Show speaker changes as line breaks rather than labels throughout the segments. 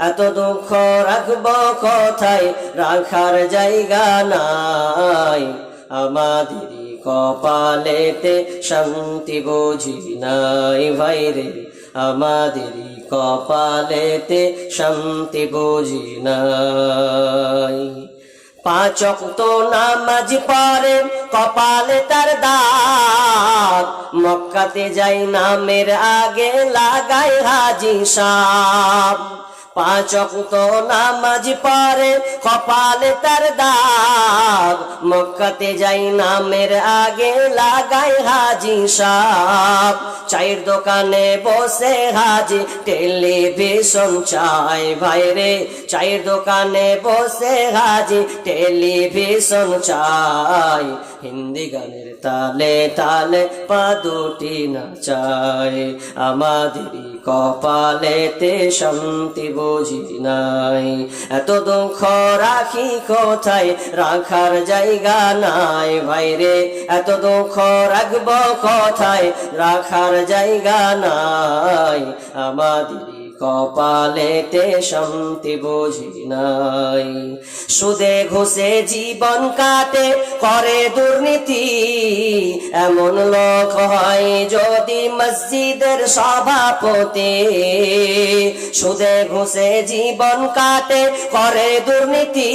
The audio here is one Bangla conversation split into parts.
এত দুঃখ রাখব কোথায়? রাখার জায়গা নাই। আমাদেরই কপালেতে শান্তি বুঝি নাই ভাইরে আমাদেরই কপালেতে শান্তি বুঝি নাই। পাঁচ তো নামাজ পড়ে, কপালে তার দাগ। মক্কাতে যাই নামের আগে লাগাই হাজি সাপ। পাঁচ তো নামাজ পড়ে, কপালে তার দাগ। মক্কাতে যাই নামের আগে লাগাই হাজি সাপ। চায়ের দোকানে বসে হাজি, টেলিভিশন চাই। ভাইরে চায়ের দোকানে বসে হাজি, টেলিভিশন চাই। হিন্দি গানের তালে তালে পা দুটি নাচাই। আমাদেরই কপালেতে শান্তি বুঝি নাই। এত দুঃখ রাখি কোথায়? রাখার জায়গা নাই ভাইরে এত দুঃখ রাখব কোথায়? রাখার জায়গা নাই। আমাদেরই কপালেতে শান্তি বুঝি নাই। সুদে ঘুষে জীবন কাটে, করে দুর্নীতি। এমন লোক হয় মসজিদের সভাপতি। সুদে ঘুষে জীবন কাটে, করে দুর্নীতি।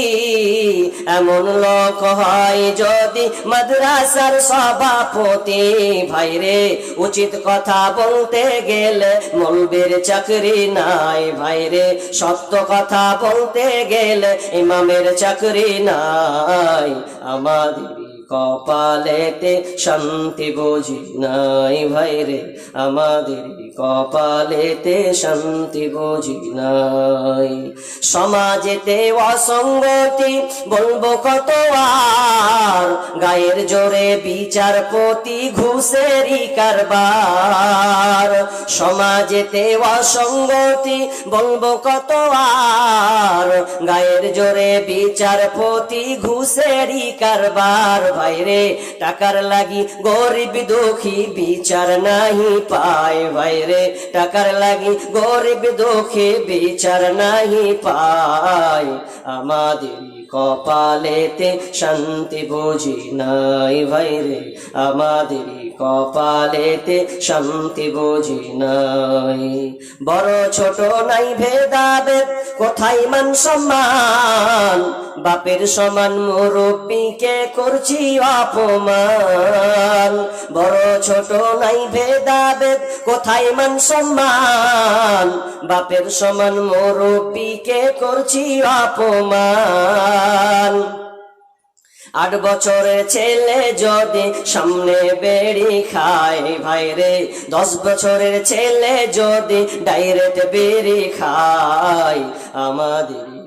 এমন লোক হয় যদি মাদ্রাসার সভাপতি। ভাইরে উচিত কথা বলতে গেলে মলবের চাকরি নাই। ভাইরে সত্য কথা বলতে গেলে ইমামের চাকরি নাই। আমাদেরই কপালেতে শান্তি বুঝি নাই ভাইরে আমাদেরই কপালেতে শান্তি বুঝি নাই। সমাজেতে অসঙ্গতি বলব কত আর, গায়ের জোরে বিচারপতি ঘুষেরই কারবার। সমাজেতে অসঙ্গতি বলব কত আর, গায়ের জোরে বিচারপতি ঘুষেরই কারবার। ভাইরে টাকার লাগি গরিব দুঃখী বিচার নাহি পায় ভাইরে টাকার লাগি গরিব দুঃখী বিচার নাহি পায়। আমাদের কপালেতে শান্তি বুঝি নাই ভাইরে আমাদেরই কপালেতে শান্তি বুঝি নাই। বড় ছোট নাই ভেদাভেদ, কোথায় মান সম্মান? বাপের সমান মুরব্বীকে করছি অপমান। বড় ছোট নাই ভেদাভেদ, কোথায় মান সম্মান? বাপের সমান মুরব্বীকে করছি অপমান। আট বছরের ছেলে যদি সামনে বেড়ি খায়, ভাই রে, দশ বছরের ছেলে যদি ডাইরেক্ট বেড়ি খায় আমাদের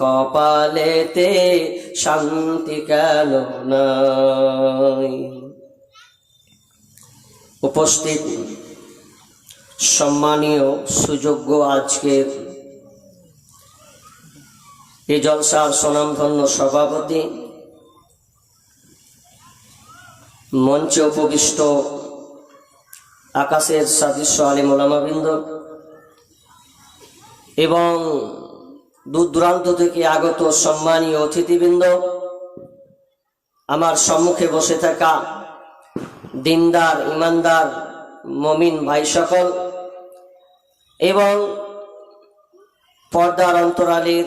কপালেতে শান্তি কেন নাই? উপস্থিত সম্মানীয় সুযোগ্য আজকের এই জলসার স্বনামধন্য সভাপতি, মঞ্চে উপবিষ্ট আকাশের সাদৃশ্য আলী মোলামাবৃন্দ এবং দূর দূরান্ত থেকে আগত সম্মানীয় অতিথিবৃন্দ, আমার সম্মুখে বসে থাকা দিনদার, ইমানদার, মমিন ভাই সকল এবং পর্দার অন্তরালের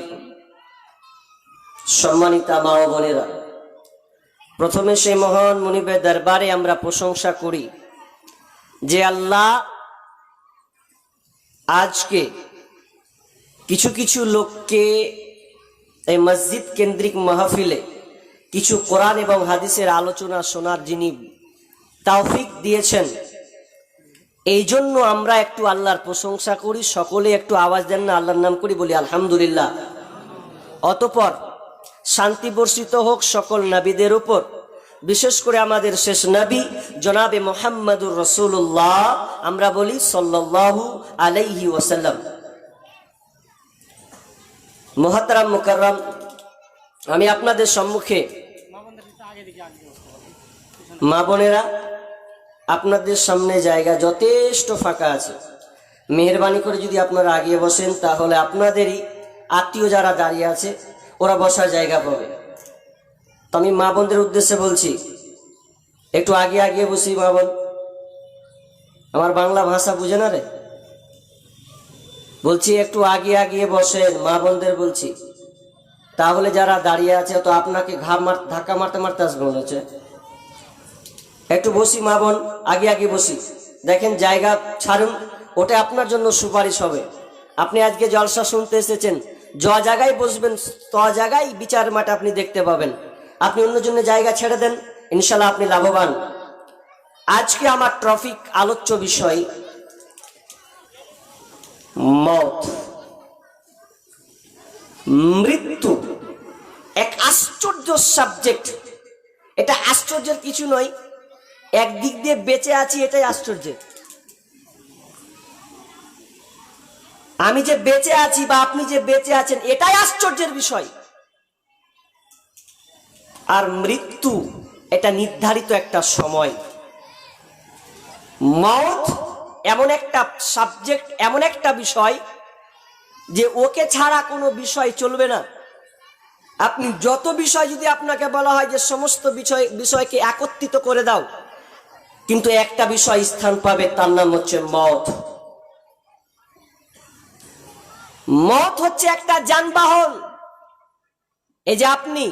সম্মানিতা মা ও বোনেরা। প্রথমে সেই মহান মনিবের দরবারে আমরা প্রশংসা করি যে আল্লাহ আজকে কিছু কিছু লোককে এই মসজিদ কেন্দ্রিক মাহফিলে কিছু কোরআন এবং হাদিসের আলোচনা শোনার যিনি তাওফিক দিয়েছেন, এই জন্য আমরা একটু আল্লাহর প্রশংসা করি, সকলে একটু আওয়াজ দেন না, আল্লাহর নাম করি, বলি আলহামদুলিল্লাহ। অতপর শান্তি বর্ষিত হোক সকল নবীদের উপর, বিশেষ করে আমাদের শেষ নবী, জনাবে মোহাম্মদুর রসুল্লাহ আমরা বলি সাল্লাল্লাহু আলাইহি ওয়াসাল্লাম। মোহাতারাম মুকাররম, আমি আপনাদের সম্মুখে মা বোনেরা, আপনাদের সামনে জায়গা যথেষ্ট ফাঁকা আছে। মেহরবানি করে যদি আপনারা আগিয়ে বসেন, তাহলে আপনাদেরই আত্মীয় যারা দাঁড়িয়ে আছে, ওরা বসার জায়গা পাবে। তো আমি মা বোনদের উদ্দেশ্যে বলছি, একটু আগে আগিয়ে বসি মা বোন। আমার বাংলা ভাষা বুঝে না রে? বলছি, একটু আগে আগিয়ে বসেন, মা বোনদের বলছি। তাহলে যারা দাঁড়িয়ে আছে, তো আপনাকে ঘা মার, ধাক্কা মারতে মারতে আসবে মনে হচ্ছে। একটু বসি, মা বোন, আগে আগে বসি। দেখেন, জায়গা ছাড়ুন, ওটা আপনার জন্য সুপারিশ হবে। আপনি আজকে জলসা শুনতে এসেছেন, য জায়গায় বসবেন, ত জায়গায় বিচার মাঠ আপনি দেখতে পাবেন। আপনি অন্য জন্য জায়গা ছেড়ে দেন ইনশাল্লাহ আপনি লাভবান। আজকে আমার ট্রফিক আলোচ্য বিষয় মত। মৃত্যু এক আশ্চর্য সাবজেক্ট এটা আশ্চর্যের কিছু নয়, একদিক দিয়ে বেঁচে আছি এটাই আশ্চর্যের। আমি যে বেঁচে আছি বা আপনি যে বেঁচে আছেন, এটাই আশ্চর্যের বিষয়। আর মৃত্যু এটা নির্ধারিত একটা সময়। মত এমন একটা সাবজেক্ট এমন একটা বিষয় যে ওকে ছাড়া কোনো বিষয় চলবে না। আপনি যত বিষয় যদি আপনাকে বলা হয় যে সমস্ত বিষয়, বিষয়কে একত্রিত করে দাও, কিন্তু একটা বিষয় স্থান পাবে, তার নাম হচ্ছে মত। মত হচ্ছে একটা যানবাহন। এই যে আপনি,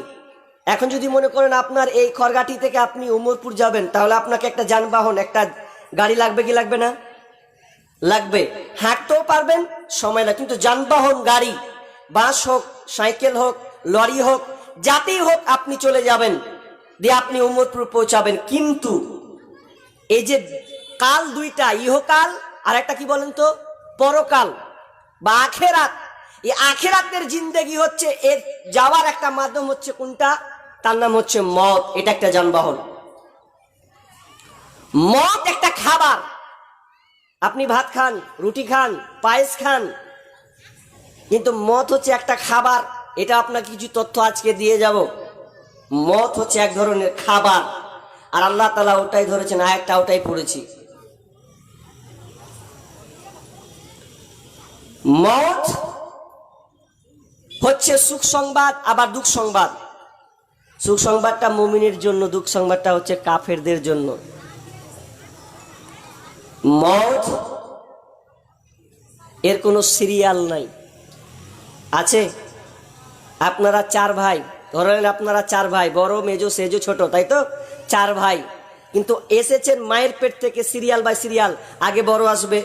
এখন যদি মনে করেন আপনার এই খড়গাটি থেকে আপনি উমরপুর যাবেন, তাহলে আপনাকে একটা যানবাহন, একটা গাড়ি লাগবে কি লাগবে না? লাগবে। হাঁটতেও পারবেন, সময় না কিন্তু যানবাহন, গাড়ি, বাস হোক, সাইকেল হোক, লরি হোক, যাতেই হোক আপনি চলে যাবেন, দিয়ে আপনি উমরপুর পৌঁছাবেন। কিন্তু এই যে কাল দুইটা, ইহকাল আর একটা কি বলেন তো? পরকাল বা আখেরাত। এই আখেরাতের জিন্দেগি হচ্ছে, এর যাওয়ার একটা মাধ্যম হচ্ছে কোনটা? তার নাম হচ্ছে মদ। এটা একটা যানবাহন। মদ একটা খাবার। আপনি ভাত খান, রুটি খান, পায়েস খান, কিন্তু মদ হচ্ছে একটা খাবার। এটা আপনাকে কিছু তথ্য আজকে দিয়ে যাব। মদ হচ্ছে এক ধরনের খাবার, আর আল্লাহ তালা ওটাই ধরেছেন আরেকটা ওটাই পড়েছি। মত হচ্ছে সুখ সংবাদ, আবার দুঃখ সংবাদ। সুখ সংবাদটা মুমিনের জন্য, দুঃখ সংবাদটা হচ্ছে কাফেরদের জন্য। মত এর কোনো সিরিয়াল নাই। আছে? আপনারা চার ভাই, ধরেন আপনারা চার ভাই, বড়, মেজো, সেজো, ছোট, তাই তো? চার ভাই। কিন্তু এসেছেন মায়ের পেট থেকে সিরিয়াল বাই সিরিয়াল, আগে বড় আসবে,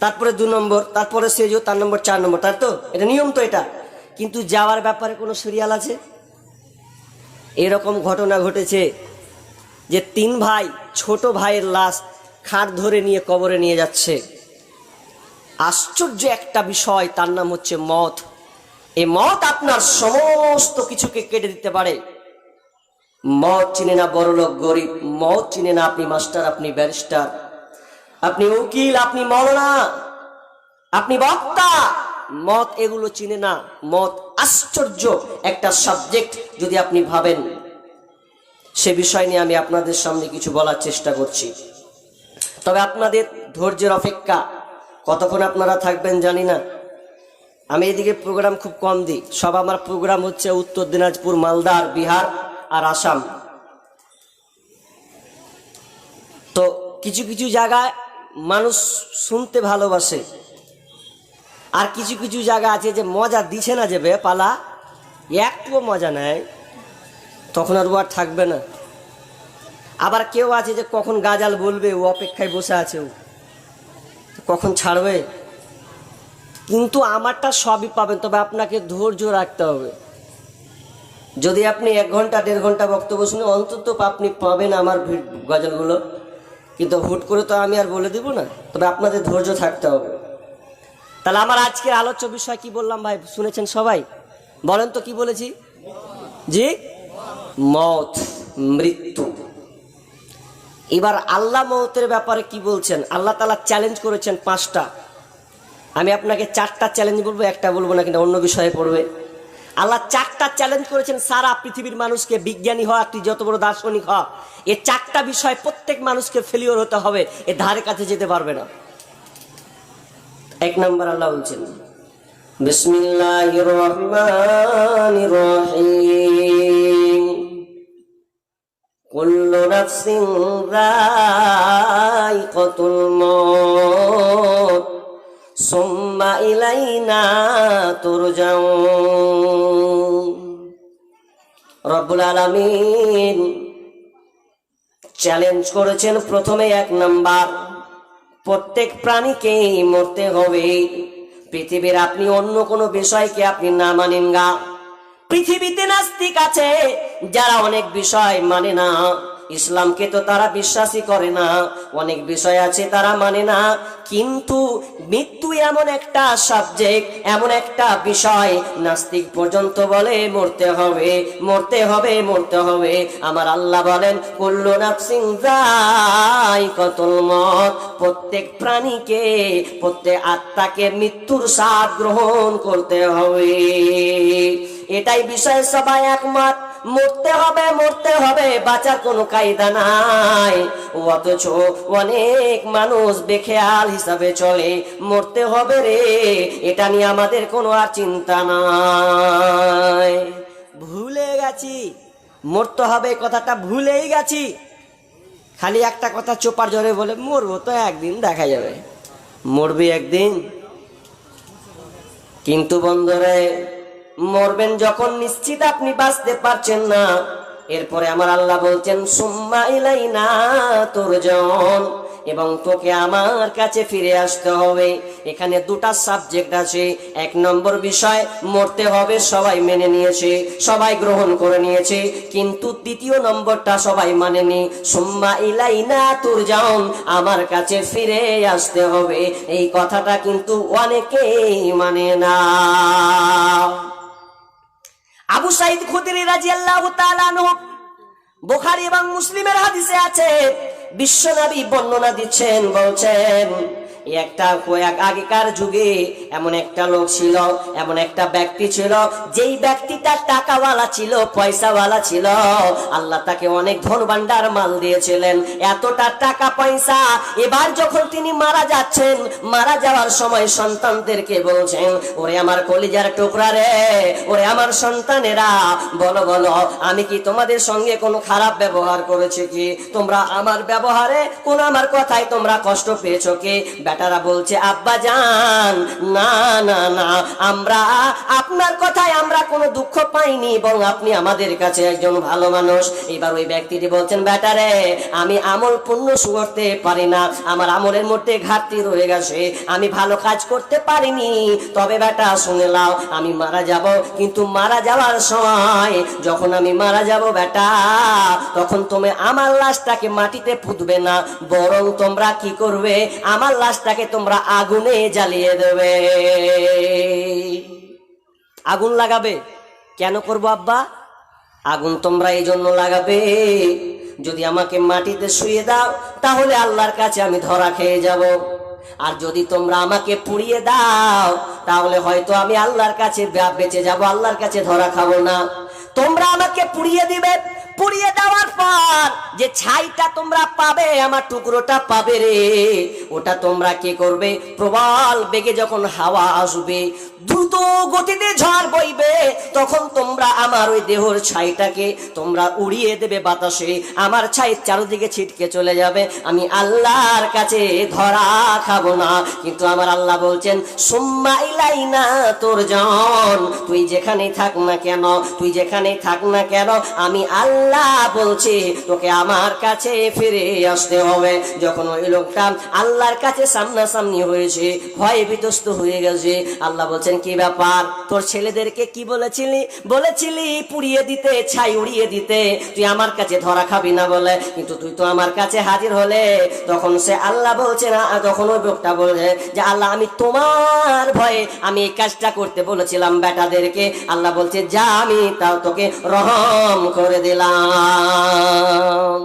তারপরে দু নম্বর, তারপরে সেজো, তার নম্বর চার নম্বর, তাই তো? এটা নিয়ম তো এটা। কিন্তু যাওয়ার ব্যাপারে কোনো সিরিয়াল আছে? এরকম ঘটনা ঘটেছে যে তিন ভাই, ছোট ভাইয়ের লাশ খাট ধরে নিয়ে কবরে নিয়ে যাচ্ছে। আশ্চর্য একটা বিষয়, তার নাম হচ্ছে মত এ মত আপনার সমস্ত কিছুকে কেটে দিতে পারে। মত চিনে না বড়লোক গরিব মত চিনে না আপনি মাস্টার, আপনি ব্যারিস্টার। আপনি উকিল, আপনি মলনা, আপনি বক্তা। মত এগুলো চিনে না। মত আশ্চর্য একটা সাবজেক্ট, যদি আপনি ভাবেন। সে বিষয় নিয়ে আমি আপনাদের সামনে কিছু বলার চেষ্টা করছি। তবে আপনাদের ধৈর্যের অপেক্ষা, কতক্ষণ আপনারা থাকবেন জানি না। আমি এদিকে প্রোগ্রাম খুব কম দিই। সব আমার প্রোগ্রাম হচ্ছে উত্তর দিনাজপুর মালদার বিহার আর আসাম। তো কিছু কিছু জায়গায় মানুষ শুনতে ভালোবাসে। আর কিছু কিছু জায়গা আছে যে মজা দিছে না যে পালা একটুও মজা নেয় তখন আর ও আর থাকবে না। আবার কেউ আছে যে কখন গাজাল বলবে, ও অপেক্ষায় বসে আছে ও। কখন ছাড়বে? কিন্তু আমারটা সবই পাবেন, তবে আপনাকে ধৈর্য রাখতে হবে। যদি আপনি এক ঘণ্টা, দেড় ঘণ্টা বক্তব্য শুনে অন্তত আপনি পাবেন আমার গজলগুলো, কিন্তু হুট করে তো আমি আর বলে দিব না, তবে আপনাদের ধৈর্য থাকতে হবে। তাহলে আমার আজকের আলোচ্য বিষয় কি বললাম ভাই, শুনেছেন সবাই? বলেন তো কি বলেছি? জি? মত, মৃত্যু। এবার আল্লাহ মৌতের ব্যাপারে কি বলছেন? আল্লাহ তালা চ্যালেঞ্জ করেছেন পাঁচটা। আমি আপনাকে চারটা চ্যালেঞ্জ বলব, একটা বলব না কিন্তু অন্য বিষয়ে পড়বে। আল্লাহ চারটা চ্যালেঞ্জ করেছেন সারা পৃথিবীর মানুষকে, বিজ্ঞানী হওয়া, তুই যত বড় দার্শনিক হওয়া এই চারটা বিষয় প্রত্যেক মানুষকে ফেলিওর হতে হবে, এ ধারে কাছে যেতে পারবে না। এক নম্বর আল্লাহ বলছেন, বিসমিল্লাহির রহমানির রহিম। কুল্লু নাফসিন যায়িকাতুল মউত, সুম্মা ইলাইনা তুরজাউন। রব্বুল আলামিন চ্যালেঞ্জ করেছেন প্রথমে এক নাম্বার, প্রত্যেক প্রাণীকেই মরতে হবে। পৃথিবীর আপনি অন্য কোনো বিষয়কে আপনি না মানেন গা। পৃথিবীতে নাস্তিক আছে যারা অনেক বিষয় মানে না, ইসলামকে তো তারা বিশ্বাসই করে না, অনেক বিষয় আছে তারা মানে না, কিন্তু মৃত্যু এমন একটা সাবজেক্ট এমন একটা বিষয়, নাস্তিক পর্যন্ত বলে মরতে হবে মরতে হবে মরতে হবে। আমার আল্লাহ বলেন, কুল্লু নাফসিং কতল মত প্রত্যেক প্রাণীকে, প্রত্যেক আত্মাকে মৃত্যুর স্বাদ গ্রহণ করতে হবে। এটাই বিষয় সবাই একমত। মরতে হবে মরতে হবে, বাঁচার কোনো কায়দা নাই। অথচ অনেক মানুষ বেখেয়াল হিসাবে চলে, মরতে হবে রে, এটা নিয়ে আমাদের কোনো আর চিন্তা নাই। ভুলে গেছি, মরতে হবে, কথাটা ভুলেই গেছি। খালি একটা কথা চোপার জোরে বলে, মরবো তো একদিন, দেখা যাবে। মরবি একদিন। কিন্তু বন্ধুরে মরবেন যখন নিশ্চিত আপনি বাঁচতে পারছেন না। এরপরে আমার আল্লাহ বলছেন, সুম্মা ইলাইনা তোর জন এবং তোকে আমার কাছে ফিরে আসতে হবে। এখানে দুটা সাবজেক্ট আছে। এক নম্বর বিষয়, মরতে হবে সবাই মেনে নিয়েছে, সবাই গ্রহণ করে নিয়েছে। কিন্তু দ্বিতীয় নম্বরটা সবাই মানেনি। সুম্মা ইলাইনা তোর আমার কাছে ফিরে আসতে হবে। এই কথাটা কিন্তু অনেকেই মানে না। আবু সাইদ খুদরি রাজি আল্লাহ বোখারি এবং মুসলিমের হাদিসে আছে বিশ্বনবী বর্ণনা দিচ্ছেন বলছেন একটা আগেকার যুগে এমন একটা লোক ছিল, এমন একটা ব্যক্তি ছিল, যেই ব্যক্তিটা টাকাওয়ালা ছিল, পয়সাওয়ালা ছিল। আল্লাহ তাকে অনেক ধন ভান্ডার মাল দিয়েছিলেন। এতটা টাকা পয়সা এবার যখন তিনি মারা যাচ্ছেন, মারা যাওয়ার সময় সন্তানদেরকে বলছেন, ওরে আমার কলিজার টুকরা রে, ওরে আমার সন্তানেরা, বলো বলো, আমি কি তোমাদের সঙ্গে কোনো খারাপ ব্যবহার করেছি কি? তোমরা আমার ব্যবহারে কোন আমার কথায় তোমরা কষ্ট পেয়েছ কি? বেটারা বলছে, আব্বা জান, না না না, আমরা, আপনার কথায় আমরা কোনো দুঃখ পাইনি এবং আপনি আমাদের কাছে একজন ভালো মানুষ। এবার ওই ব্যক্তিটি বলছেন, বেটারে, আমি আমল পূর্ণ করতে পারি না। আমার আমলের মধ্যে ঘাটতি রয়ে গেছে। আমি ভালো কাজ করতে পারিনি। তবে বেটা, শুনে লাও আমি মারা যাব। কিন্তু মারা যাওয়ার সময় যখন আমি মারা যাব, বেটা, তখন তুমি আমার লাশটাকে মাটিতে পুঁতবে না। বরং তোমরা কি করবে? আমার লাশটাকে তোমরা আগুনে জ্বালিয়ে দেবে। আগুন লাগাবে? কেন করব আব্বা? আগুন তোমরা এই জন্য লাগাবে। যদি আমাকে মাটিতে শুয়ে দাও, তাহলে আল্লাহর কাছে আমি ধরা খেয়ে যাব। আর যদি তোমরা আমাকে পুড়িয়ে দাও, তাহলে হয়তো আমি আল্লাহর কাছে বেঁচে যাব, আল্লাহর কাছে ধরা খাব না। তোমরা আমাকে পুড়িয়ে দিবে পুড়িয়ে দেওয়ার পর যে ছাইটা তোমরা পাবে, আমার টুকরোটা পাবে রে। ওটা তোমরা কি করবে? প্রবল বেগে যখন হাওয়া আসবে, দ্রুত গতিতে ঝড় বইবে, তখন তোমরা আমার ওই দেহর ছাইটাকে তোমরা উড়িয়ে দেবে বাতাসে। আমার ছাই চারদিকে ছিটকে চলে যাবে। আমি আল্লাহর কাছে ধরা খাব না। কিন্তু আমার আল্লাহ বলছেন, সুম্মা ইলাইনা তোর জন তুই যেখানেই থাক না কেন, তুই যেখানেই থাক না কেন, আমি আল্লাহ বলছি, তোকে আমার কাছে ফিরে আসতে হবে। যখন ওই লোকটা আল্লাহর কাছে সামনাসামনি হয়েছে, ভয়ে বিতস্ত হয়ে গেছে, আল্লাহ বলছেন, কি ব্যাপার? তোর ছেলেদেরকে কি বলেছিলি? বলেছিলি পুড়িয়ে দিতে, ছাই উড়িয়ে দিতে, তুই আমার কাছে ধরা খাবি না বলে। কিন্তু তুই তো আমার কাছে হাজির হলে। তখন সে আল্লাহ বলছে না, তখন ওই লোকটা বলছে যে, আল্লাহ, আমি তোমার ভয়ে আমি এই কাজটা করতে বলেছিলাম বেটাদেরকে। আল্লাহ বলছে, যা আমি তাও তোকে রহম করে দিলাম। নাম